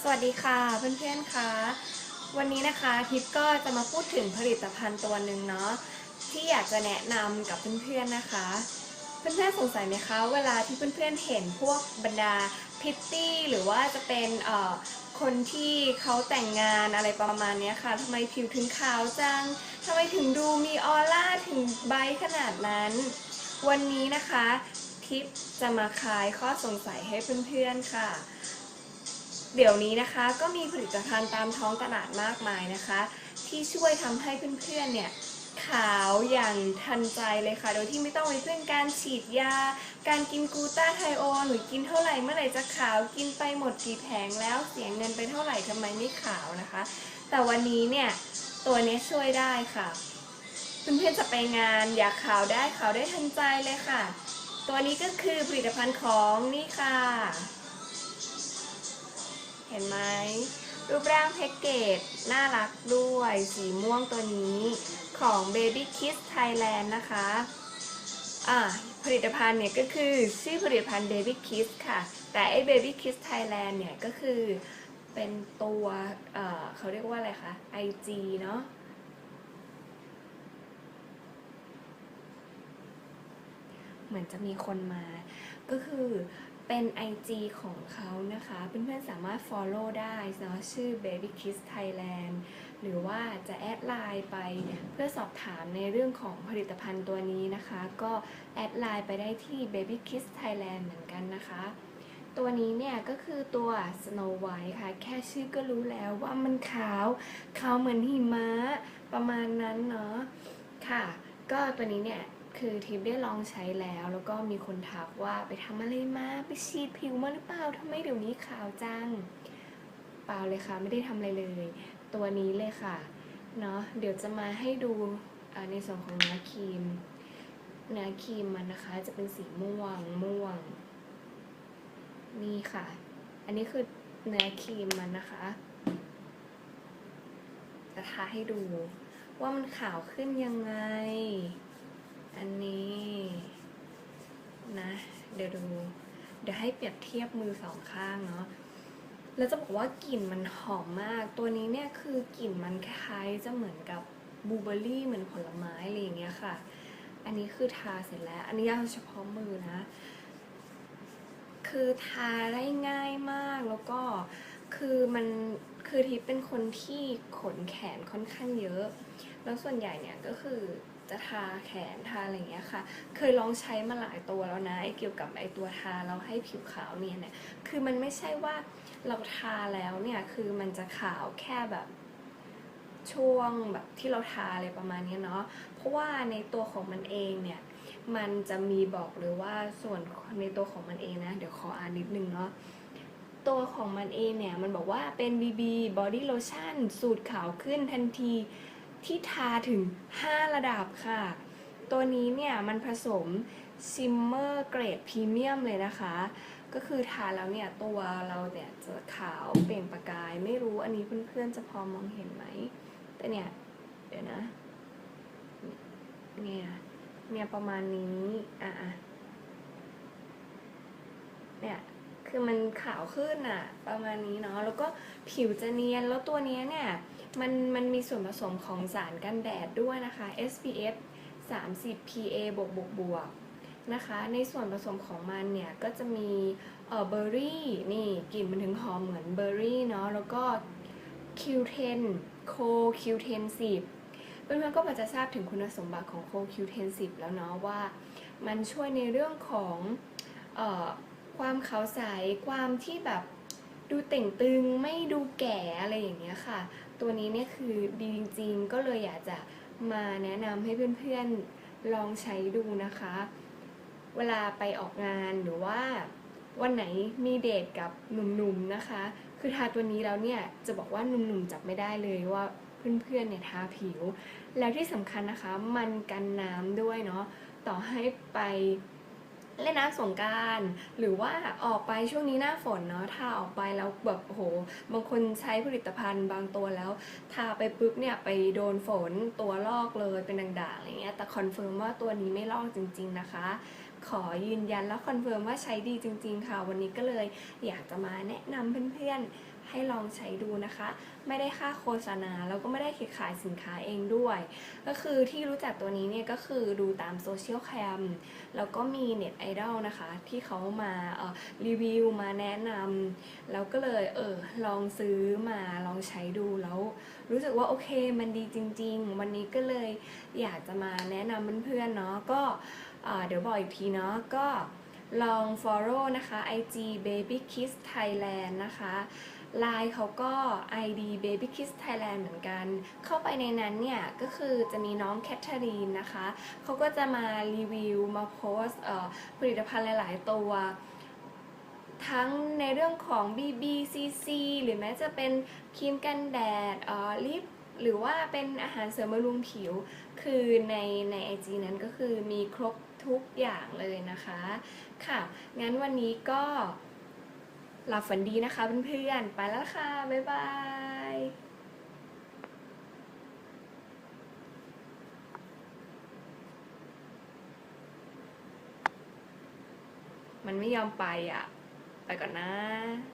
สวัสดีค่ะเพื่อนๆค่ะวันนี้นะคะทิปก็จะมาพูดถึงผลิตภัณฑ์ตัวหนึ่งเนาะที่อยากจะแนะนำกับเพื่อนๆนะคะ เพื่อนๆสงสัยไหมคะเวลาที่เพื่อนๆเห็นพวกบรรดาพิตตี้หรือว่าจะเป็นเอ่อคนที่เขาแต่งงานอะไรประมาณนี้ค่ะทำไมผิวถึงขาวจังทำไมถึงดูมีออร่าถึงใบขนาดนั้น วันนี้นะคะทิปจะมาคลายข้อสงสัยให้เพื่อนๆค่ะ เดี๋ยวนี้นะคะก็มีผลิตภัณฑ์ตามท้องตลาดมากมายนะคะ ที่ช่วยทำให้เพื่อนๆเนี่ยขาวอย่างทันใจเลยค่ะ โดยที่ไม่ต้องไปพึ่งการฉีดยา การกินกูตาไทโอนหรือกินเท่าไหร่เมื่อไหร่จะขาวกินไปหมดกี่แผงแล้วเสียเงินไปเท่าไหร่ทำไมไม่ขาวนะคะ แต่วันนี้เนี่ยตัวนี้ช่วยได้ค่ะเพื่อนๆจะไปงานอยากขาวได้ขาวได้ทันใจเลยค่ะ ตัวนี้ก็คือผลิตภัณฑ์ของนี่ค่ะ เห็นไหมรูปร่างแพ็กเกจ น่ารักด้วย สีม่วงตัวนี้ของ Baby Kiss Thailand นะคะอ่าผลิตภัณฑ์เนี่ยก็คือชื่อผลิตภัณฑ์ Baby Kiss ค่ะ แต่ไอ้ Baby Kiss Thailand เนี่ยก็คือเป็นตัวเเขาเรียกว่าอะไรคะ IG เนาะเหมือนจะมีคนมา ก็คือ เป็น IG ของเขานะคะเพื่อนๆสามารถ follow ได้เนาะชื่อ Baby Kiss Thailand หรือว่าจะแอดไลน์ไปเพื่อสอบถามในเรื่องของผลิตภัณฑ์ตัวนี้นะคะ ก็แอดไลน์ไปได้ที่ Baby Kiss Thailand เหมือนกันนะคะ ตัวนี้เนี่ยก็คือตัว Snow White ค่ะ แค่ชื่อก็รู้แล้วว่ามันขาวขาวเหมือนหิมะประมาณนั้นเนาะค่ะ ก็ตัวนี้เนี่ย คือทิปได้ลองใช้แล้ว แล้วก็มีคนทักว่าไปทำอะไรมาไปฉีดผิวมาหรือเปล่าทำไมเดี๋ยวนี้ขาวจัง เปล่าเลยค่ะ ไม่ได้ทำอะไรเลย ตัวนี้เลยค่ะเนาะเดี๋ยวจะมาให้ดูในส่วนของเนื้อครีม เนื้อครีมมันนะคะ จะเป็นสีม่วงม่วง นี่ค่ะ อันนี้คือเนื้อครีมมันนะคะ จะทาให้ดูว่ามันขาวขึ้นยังไง อันนี้นะ เดี๋ยวดู เดี๋ยวให้เปรียบเทียบมือสองข้างเนาะแล้วจะบอกว่ากลิ่นมันหอมมาก ตัวนี้เนี่ยคือกลิ่นมันคล้ายจะเหมือนกับบลูเบอร์รี่เหมือนผลไม้อะไรอย่างเงี้ยค่ะ อันนี้คือทาเสร็จแล้ว อันนี้เอาเฉพาะมือนะ คือทาได้ง่ายมากแล้วก็คือมันคือทิพเป็นคนที่ขนแขนค่อนข้างเยอะ แล้วส่วนใหญ่เนี่ยก็คือ จะทาแขนทาอะไรอย่างเงี้ยค่ะ เคยลองใช้มาหลายตัวแล้วนะไอ้เกี่ยวกับไอ้ตัวทาเราให้ผิวขาวเนี่ยเนี่ย คือมันไม่ใช่ว่าเราทาแล้วเนี่ยคือมันจะขาวแค่แบบช่วงแบบที่เราทาอะไรประมาณนี้เนาะ เพราะว่าในตัวของมันเองเนี่ยมันจะมีบอกเลยว่าส่วนในตัวของมันเองนะ เดี๋ยวขออ่านนิดนึงเนาะตัวของมันเองเนี่ยมันบอกว่าเป็น BB Body Lotion สูตรขาวขึ้นทันที ที่ทาถึง 5 ระดับค่ะ ตัวนี้เนี่ยมันผสมซิมเมอร์เกรดพรีเมียมเลยนะคะ ก็คือทาแล้วเนี่ยตัวเราเนี่ยจะขาวเปล่งประกาย ไม่รู้อันนี้เพื่อนๆจะพอมองเห็นไหม แต่เนี่ย เดี๋ยวนะ เนี่ย เนี่ยประมาณนี้ อะเนี่ยคือมันขาวขึ้นอะประมาณนี้เนาะแล้วก็ผิวจะเนียนแล้วตัวเนี้ยเนี่ย มันมันมีส่วนผสมของสารกันแดดด้วยนะคะ SPF 30 PA บวกบวกบวกนะคะ ในส่วนผสมของมันเนี่ยก็จะมีเออเบอร์รี่นี่กลิ่นมันถึงหอมเหมือนเบอร์รี่เนาะแล้วก็ Q10 โค Q10 10เพื่อนๆก็พอจะทราบถึงคุณสมบัติของโค Q10 10แล้วเนาะว่า มันช่วยในเรื่องของออความขาวใสความที่แบบ ดูเต่งตึงไม่ดูแก่อะไรอย่างเงี้ยค่ะ ตัวนี้เนี่ยคือดีจริงๆ ก็เลยอยากจะมาแนะนำให้เพื่อนๆลองใช้ดูนะคะ เวลาไปออกงานหรือว่าวันไหนมีเดทกับหนุ่มๆนะคะ คือทาตัวนี้แล้วเนี่ยจะบอกว่าหนุ่มๆจับไม่ได้เลยว่าเพื่อนๆเนี่ยทาผิว แล้วที่สำคัญนะคะ มันกันน้ำด้วยเนาะต่อให้ไป เล่นน้ำสงการหรือว่าออกไปช่วงนี้หน้าฝนเนาะทาออกไปแล้วแบบโอ้โหบางคนใช้ผลิตภัณฑ์บางตัวแล้วทาไปปุ๊บเนี่ยไปโดนฝนตัวลอกเลยเป็นด่างๆอะไรเงี้ยแต่คอนเฟิร์มว่าตัวนี้ไม่ลอกจริง ๆนะคะ ขอยืนยันแล้วคอนเฟิร์มว่าใช้ดีจริง ๆ ค่ะ วันนี้ก็เลยอยากจะมาแนะนำเพื่อนๆ ให้ลองใช้ดูนะคะ ไม่ได้ค่าโฆษณาแล้วก็ไม่ได้ขายสินค้าเองด้วย ก็คือที่รู้จักตัวนี้เนี่ยก็คือดูตามโซเชียลแคมแล้วก็มีเน็ตไอดอลนะคะ ที่เขามาเอ่อรีวิวมาแนะนำแล้วก็เลยเออลองซื้อมาลองใช้ดูแล้วรู้สึกว่าโอเคมันดีจริง ๆ วันนี้ก็เลยอยากจะมาแนะนำเพื่อนๆเนาะก็เเดี๋ยวบอกอีกทีเนาะก็ลอง follow นะคะ IG baby kiss thailand นะคะ ไลน์เขาก็ ID baby kiss thailand เหมือนกัน เข้าไปในนั้นเนี่ย ก็คือจะมีน้องแคทเธอรีนนะคะ เขาก็จะมารีวิวมาโพสผลิตภัณฑ์หลาย ๆ ตัว ทั้งในเรื่องของ BBCC หรือแม้จะเป็นครีมกันแดดลิปหรือว่าเป็นอาหารเสริมบำรุงผิว คือในใน IG นั้นก็คือมีครบทุกอย่างเลยนะคะ ค่ะ งั้นวันนี้ก็ หลับฝันดีนะคะเพื่อนๆ ไปแล้วค่ะ บ๊ายบายมันไม่ยอมไปอะ ไปก่อนนะ